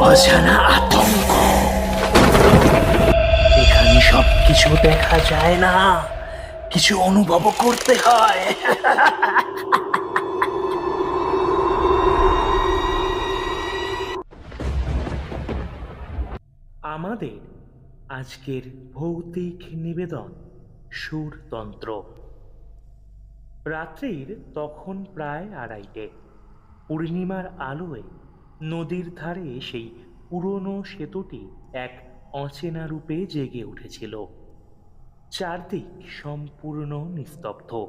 অজানা আতঙ্ক। এখানে সব কিছু দেখা যায় না। কিছু অনুভব করতে হয়। আমাদের আজকের ভৌতিক নিবেদন, সুরতন্ত্র। রাত্রির তখন প্রায় আড়াইটে। পূর্ণিমার আলোয় নদীর ধারে সেই পুরনো সেতুটি এক অচেনা রূপে জেগে উঠেছিল। চারদিক সম্পূর্ণ নিস্তব্ধ।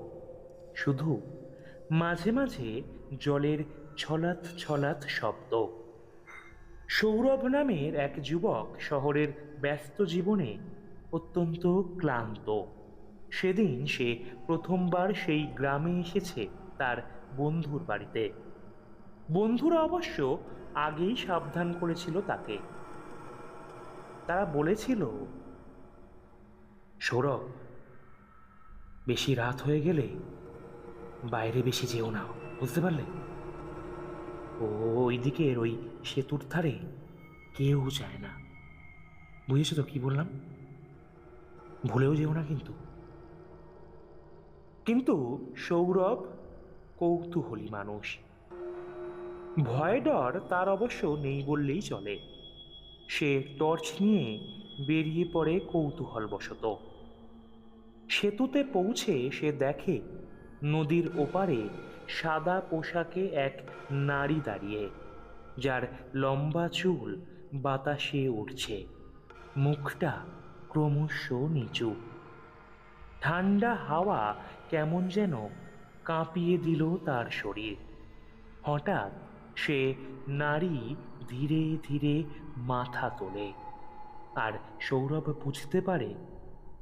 শুধু মাঝে মাঝে জলের ছলাৎ ছলাৎ শব্দ। সৌরভ নামের এক যুবক শহরের ব্যস্ত জীবনে অত্যন্ত ক্লান্ত। সেদিন সে প্রথমবার সেই গ্রামে এসেছে তার বন্ধুর বাড়িতে। বন্ধুরা অবশ্য আগেই সাবধান করেছিল তাকে। তারা বলেছিল, সৌরভ, বেশি রাত হয়ে গেলে বাইরে বেশি যেও না, বুঝতে পারলে? ও, ওইদিকের ওই সেতুর ধারে কেউ যায় না। বুঝেছ তো কি বললাম? ভুলেও যেও না কিন্তু। কিন্তু সৌরভ কৌতূহলী মানুষ। ভয় ডর তার অবশ্য নেই বললেই চলে। সে টর্চ নিয়ে বেরিয়ে পড়ে কৌতূহলবশত। সেতুতে পৌঁছে সে দেখে নদীর ওপারে সাদা পোশাকে এক নারী দাঁড়িয়ে, যার লম্বা চুল বাতাসে উঠছে মুখটা ক্রমশ নিচু। ঠান্ডা হাওয়া কেমন যেন কাঁপিয়ে দিল তার শরীর। হঠাৎ সে নারী ধীরে ধীরে মাথা তোলে। আর সৌরভ বুঝতে পারে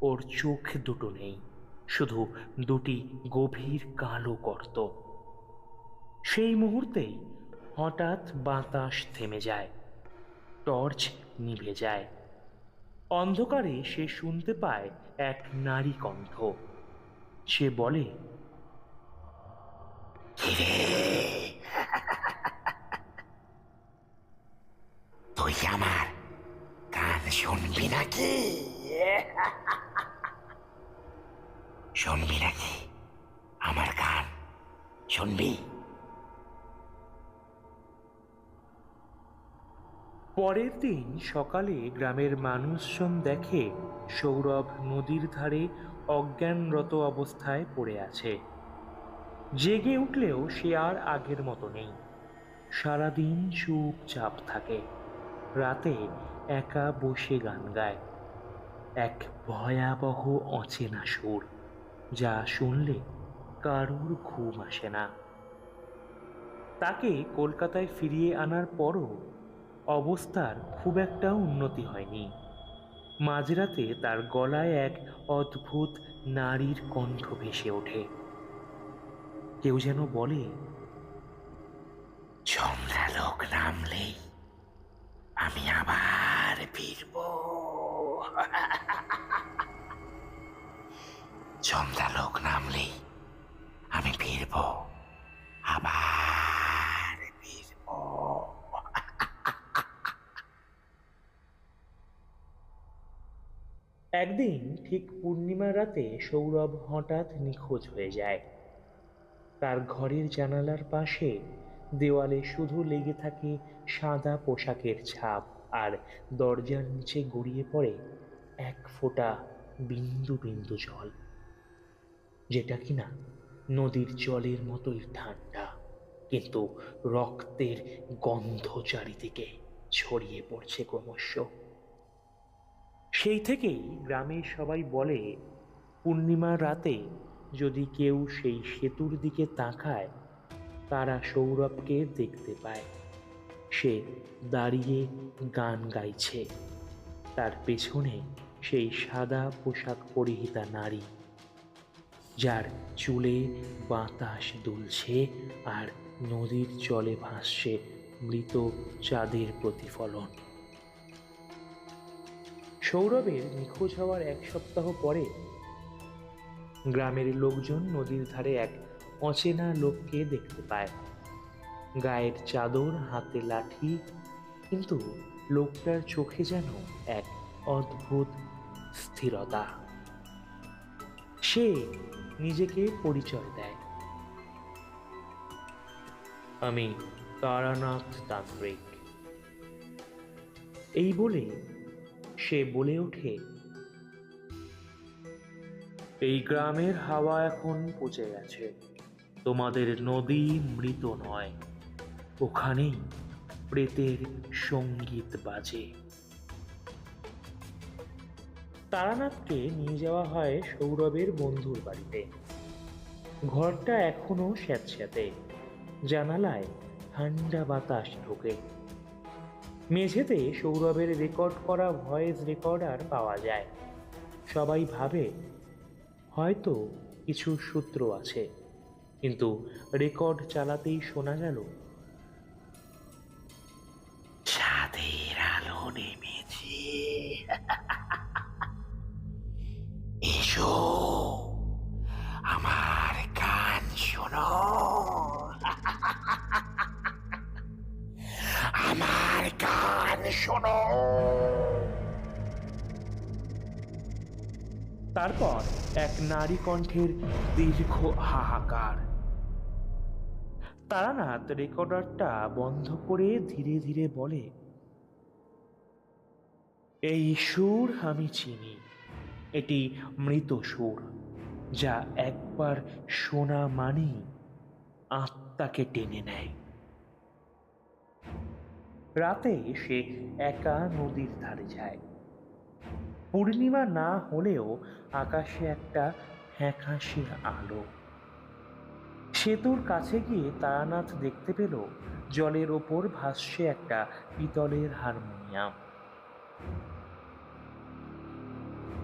ওর চোখ দুটো নেই, শুধু দুটি গভীর কালো গর্ত। সেই মুহূর্তেই হঠাৎ বাতাস থেমে যায়, টর্চ নিভে যায়। অন্ধকারে সে শুনতে পায় এক নারী কণ্ঠ। সে বলে তুই আমার গান শুনবি নাকি? শুনবি নাকি? আমার গান শুনবি? পরের দিন সকালে গ্রামের মানুষজন দেখে সৌরভ নদীর ধারে অজ্ঞানরত অবস্থায় পড়ে আছে। জেগে উঠলেও সে আর আগের মতো নেই। সারাদিন চুপচাপ থাকে। রাতে একা বসে গান গায়। এক ভয়াবহ অচেনা সুর, যা শুনলে কারুর ঘুম আসে না। তাকে কলকাতায় ফিরিয়ে আনার পরও অবস্থার খুব একটা উন্নতি হয়নি। মাঝরাতে তার গলায় এক অদ্ভুত নারীর কণ্ঠ ভেসে ওঠে। কেউ যেন বলে চন্দ্রালোক নামলেই আমি আবার ফিরব। চন্দ্রালোক নামলেই আমি ফিরব। আবার ফিরব। একদিন ঠিক পূর্ণিমার রাতে সৌরভ হঠাৎ নিখোঁজ হয়ে যায়। তার ঘরের জানালার পাশে দেওয়ালে শুধু লেগে থাকে সাদা পোশাকের ছাপ, আর দরজার নিচে গড়িয়ে পড়ে এক ফোঁটা বিন্দু বিন্দু জল। যেটা কিনা নদীর জলের মতোই ঠান্ডা, কিন্তু রক্তের গন্ধ চারিদিকে ছড়িয়ে পড়ছে ক্রমশ। সেই থেকেই গ্রামের সবাই বলে, পূর্ণিমার রাতে যদি কেউ সেই সেতুর দিকে তাকায় তারা সৌরভকে দেখতে পায়। সে দাঁড়িয়ে গান গাইছে। তার পেছনে সেই সাদা পোশাক পরিহিতা নারী, যার চুলে বাতাস দুলছে আর নদীর জলে ভাসছে মৃত চাঁদের প্রতিফলন। সৌরভের নিখোঁজ হওয়ার এক সপ্তাহ পরে গ্রামের লোকজন নদীর ধারে এক অচেনা লোককে দেখতে পায়। গায়ের চাদর, হাতে লাঠি, কিন্তু লোকটার চোখে যেন এক অদ্ভুত স্থিরতা। সে নিজেকে পরিচয় দেয়। আমি তারানাথ তান্ত্রিক। এই বলে সে বলে ওঠে, এই গ্রামের হাওয়া এখন পচে গেছে। তোমাদের নদী মৃত নয়। ওখানেই প্রেতের সংগীত বাজে। তারানাথকে নিয়ে যাওয়া হয় সৌরভের বন্ধুর বাড়িতে। ঘরটা এখনও স্যাঁতস্যাঁতে। জানালায় ঠান্ডা বাতাস ঢোকে। মেঝেতে সৌরভের রেকর্ড করা ভয়েস রেকর্ডার পাওয়া যায়। সবাই ভাবে, হয়তো কিছু সূত্র আছে। কিন্তু রেকর্ড চালাতেই শোনা গেল, ছাদের আলো নেমেছে। এসো, আমার গান শোনো। আমার গান শোনো। তারপর এক নারী কণ্ঠের দীর্ঘ হাহাকার তারানাথ রেকর্ডারটা বন্ধ করে ধীরে ধীরে বলে, এই সুর আমি চিনি। এটি মৃত সুর, যা একবার শোনা মানেই আত্মাকে টেনে নেয়। রাতে সে একা নদীর ধারে যায়। পূর্ণিমা না হলেও আকাশে একটা ফ্যাকাশে আলো সেতুর কাছে গিয়ে তারানাথ দেখতে পেল, জলের ওপর ভাসছে একটা পিতলের হারমোনিয়াম।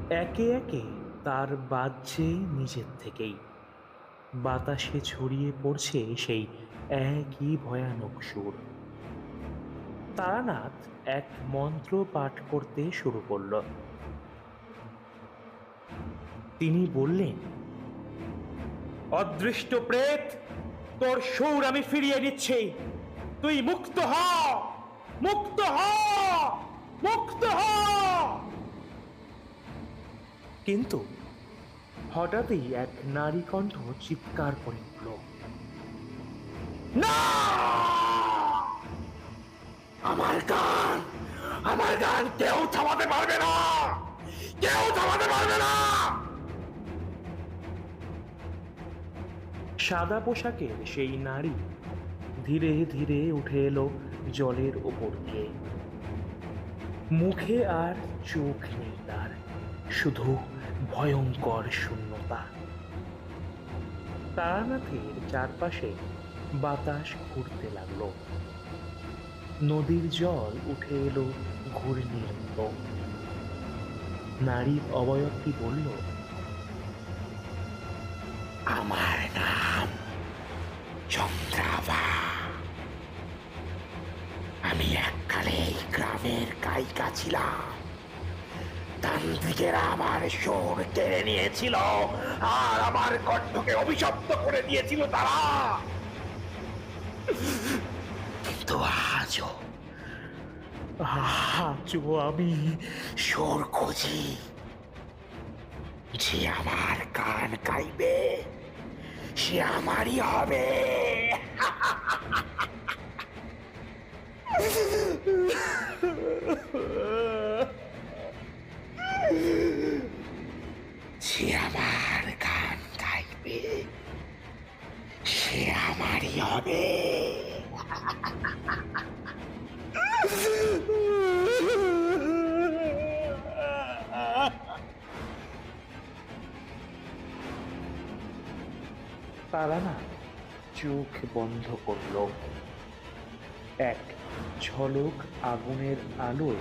একে একে তার বাজছে নিজের থেকেই। বাতাসে ছড়িয়ে পড়ছে সেই একই ভয়ানক সুর। তারানাথ এক মন্ত্র পাঠ করতে শুরু করল। তিনি বললেন অদৃষ্ট প্রেত, তোর সুর আমি ফিরিয়ে দিচ্ছি তুই মুক্ত হ! মুক্ত হ! মুক্ত হ! কিন্তু হঠাৎই এক নারী কণ্ঠ চিৎকার করে উঠল। না! আমার গান! আমার গান কেউ থামাতে পারবে না! কেউ থামাতে পারবে না! সাদা পোশাকের সেই নারী ধীরে ধীরে উঠে এলো জলের ওপর দিয়ে। মুখে আর চোখ নেই তার, শুধু ভয়ঙ্কর শূন্যতা। তারানাথের চারপাশে বাতাস ঘুরতে লাগল। নদীর জল উঠে এলো ঘূর্ণির মতো। নারীর অবয়বটি বলল, আমার নাম চন্দ্রাবা। আমি এককালে এই গ্রামের গায়িকা ছিলাম। তান্ত্রিকেরা আমার সুর কেড়ে নিয়েছিল, আর আমার কণ্ঠকে অভিশপ্ত করে দিয়েছিল তারা। কিন্তু আজও আজও আমি সুর খুঁজি। যে আমার গান গাইবে সে আমারই হবে। সে আমার গান গাইবে সে আমারই হবে। তারা না চোখ বন্ধ করল। এক ঝলক আগুনের আলোয়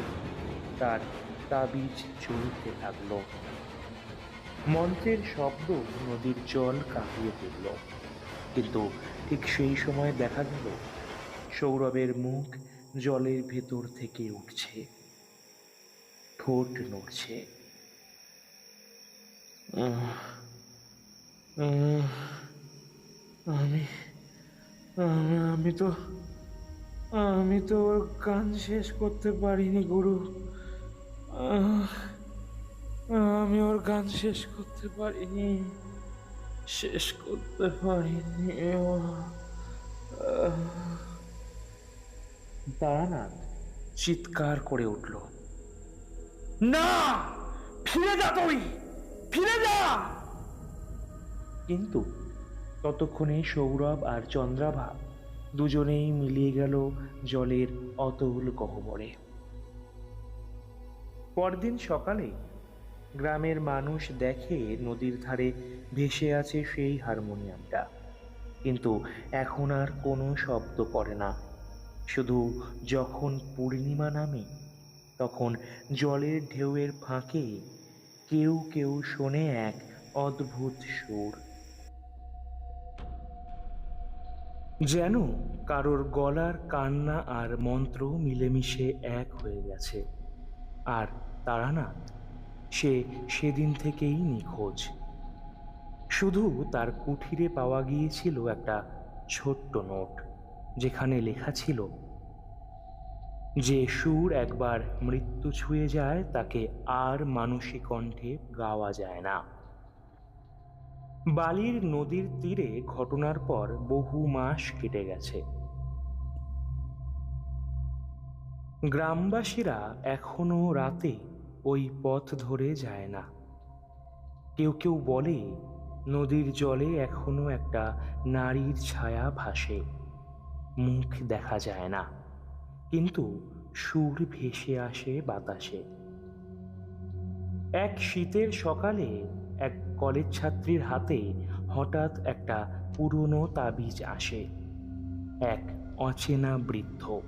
তার তাবিজ জ্বলতে লাগল। মন্ত্রের শব্দ নদীর জল কাঁপিয়ে তুলল। কিন্তু ঠিক সেই সময় দেখা গেল সৌরভের মুখ জলের ভেতর থেকে উঠছে। ঠোঁট নড়ছে। আহ আহ, আমি আমি- তো আমি তো ওর গান শেষ করতে পারিনি গুরু। আমি ওর গান শেষ করতে পারিনি শেষ করতে পারিনি। দাঁড়ানাথ চিৎকার করে উঠল। না! ফিরে যা তুই! ফিরে যা! কিন্তু ততক্ষণে সৌরভ আর চন্দ্রাভা দুজনেই মিলিয়ে গেল জলের অতল গহ্বরে। পরদিন সকালে গ্রামের মানুষ দেখে নদীর ধারে ভেসে আছে সেই হারমোনিয়ামটা। কিন্তু এখন আর কোনো শব্দ করে না। শুধু যখন পূর্ণিমা নামে, তখন জলের ঢেউয়ের ফাঁকে কেউ কেউ শোনে এক অদ্ভুত সুর। যেন কারোর গলার কান্না আর মন্ত্র মিলেমিশে এক হয়ে গেছে। আর তারানাথ, সে সেদিন থেকেই নিখোঁজ। শুধু তার কুঠিরে পাওয়া গিয়েছিল একটা ছোট্ট নোট, যেখানে লেখা ছিল, যে সুর একবার মৃত্যু ছুঁয়ে যায়, তাকে আর মানসিক কণ্ঠে গাওয়া যায় না। বালির নদীর তীরে ঘটনার পর বহু মাস কেটে গেছে। গ্রামবাসীরা এখনও রাতে ওই পথ ধরে যায় না। কেউ কেউ বলে, নদীর জলে এখনও একটা নারীর ছায়া ভাসে। মুখ দেখা যায় না। কিন্তু সুর ভেসে আসে বাতাসে। এক শীতের সকালে কলেজ ছাত্রীর হাতে হঠাৎ একটা পুরনো তাবিজ আসে। এক অচেনা বৃদ্ধ।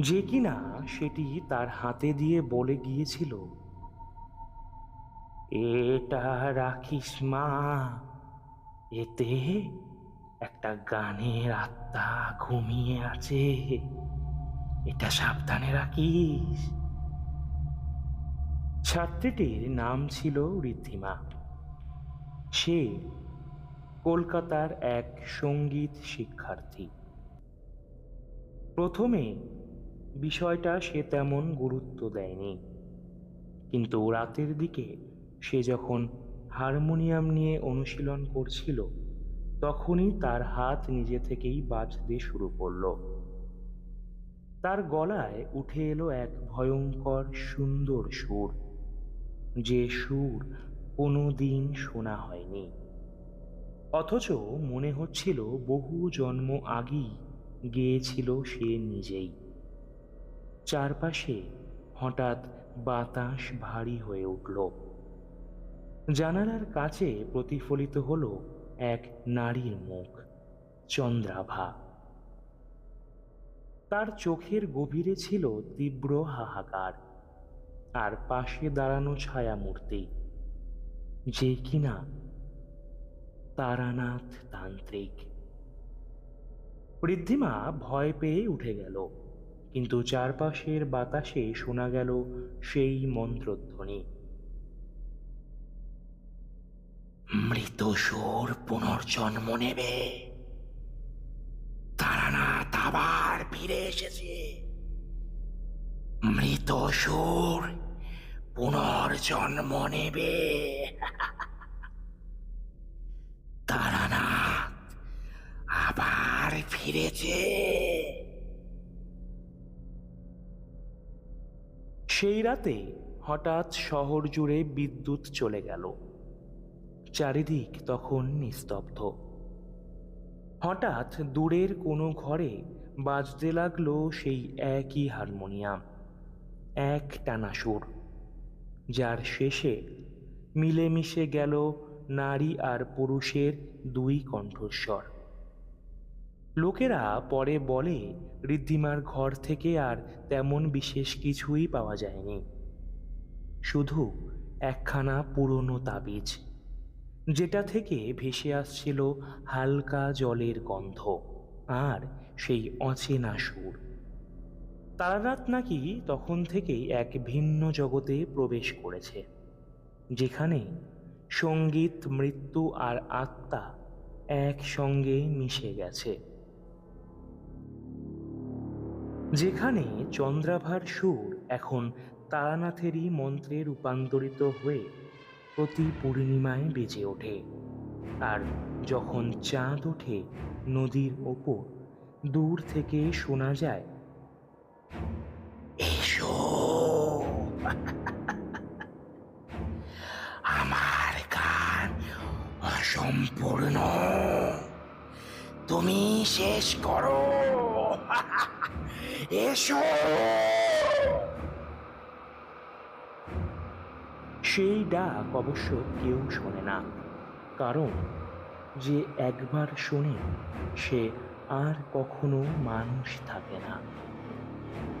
যে কিনা সেটি তার হাতে দিয়ে বলে গিয়েছিল, এটা রাখিস মা। এতে একটা গানের আত্মা ঘুমিয়ে আছে। এটা সাবধানে রাখিস। ছাত্রীটির নাম ছিল ঋদ্ধিমা। সে কলকাতার এক সংগীত শিক্ষার্থী। প্রথমে বিষয়টা সে তেমন গুরুত্ব দেয়নি। কিন্তু রাতের দিকে সে যখন হারমোনিয়াম নিয়ে অনুশীলন করছিল, তখনই তার হাত নিজে থেকেই বাজতে শুরু করল। তার গলায় উঠে এলো এক ভয়ঙ্কর সুন্দর সুর। যে সুর কোনো দিন শোনা হয়নি। অথচ মনে হচ্ছিল বহু জন্ম আগেই গেয়েছিল সে নিজেই। চারপাশে হঠাৎ বাতাস ভারী হয়ে উঠল। জানালার কাছে প্রতিফলিত হল এক নারীর মুখ, চন্দ্রাভা। তার চোখের গভীরে ছিল তীব্র হাহাকার। আর পাশে দাঁড়ানো ছায়ামূর্তি। যে কিনা তারানাথ তান্ত্রিক। ঋদ্ধিমা ভয় পেয়ে উঠে গেল, কিন্তু চারপাশের বাতাসে শোনা গেল সেই মন্ত্রধ্বনি। মৃত সুর পুনর্জন্ম নেবে। তারানাথ আবার ফিরে এসেছে। মৃত সুর পুনর্জন্ম নেবে। তারানাথ আবার ফিরেছে। সেই রাতে হঠাৎ শহর জুড়ে বিদ্যুৎ চলে গেল। চারিদিক তখন নিস্তব্ধ। হঠাৎ দূরের কোনো ঘরে বাজতে লাগল সেই একই হারমোনিয়াম, এক টানা সুর যার শেষে মিলেমিশে গেল নারী আর পুরুষের দুই কণ্ঠস্বর। লোকেরা পরে বলে, ঋদ্ধিমার ঘর থেকে আর তেমন বিশেষ কিছুই পাওয়া যায়নি। শুধু একখানা পুরনো তাবিজ, যেটা থেকে ভেসে আসছিল হালকা জলের গন্ধ আর সেই অচেনা সুর। তারানাথ নাকি তখন থেকেই এক ভিন্ন জগতে প্রবেশ করেছে, যেখানে সংগীত, মৃত্যু আর আত্মা একসঙ্গে মিশে গেছে। যেখানে চন্দ্রাভার সুর এখন তারানাথেরই মন্ত্রে রূপান্তরিত হয়ে প্রতি পূর্ণিমায় বেজে ওঠে, আর যখন চাঁদ ওঠে নদীর ওপর, দূর থেকে শোনা যায় অসম্পূর্ণ তুমি শেষ করো। এসো। সেই ডাক অবশ্য কেউ শোনে না, কারণ যে একবার শোনে, সে আর কখনো মানুষ থাকে না।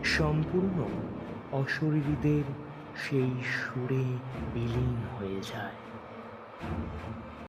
সম্পূর্ণ অশরীরীদের সেই সুরে বিলীন হয়ে যায়।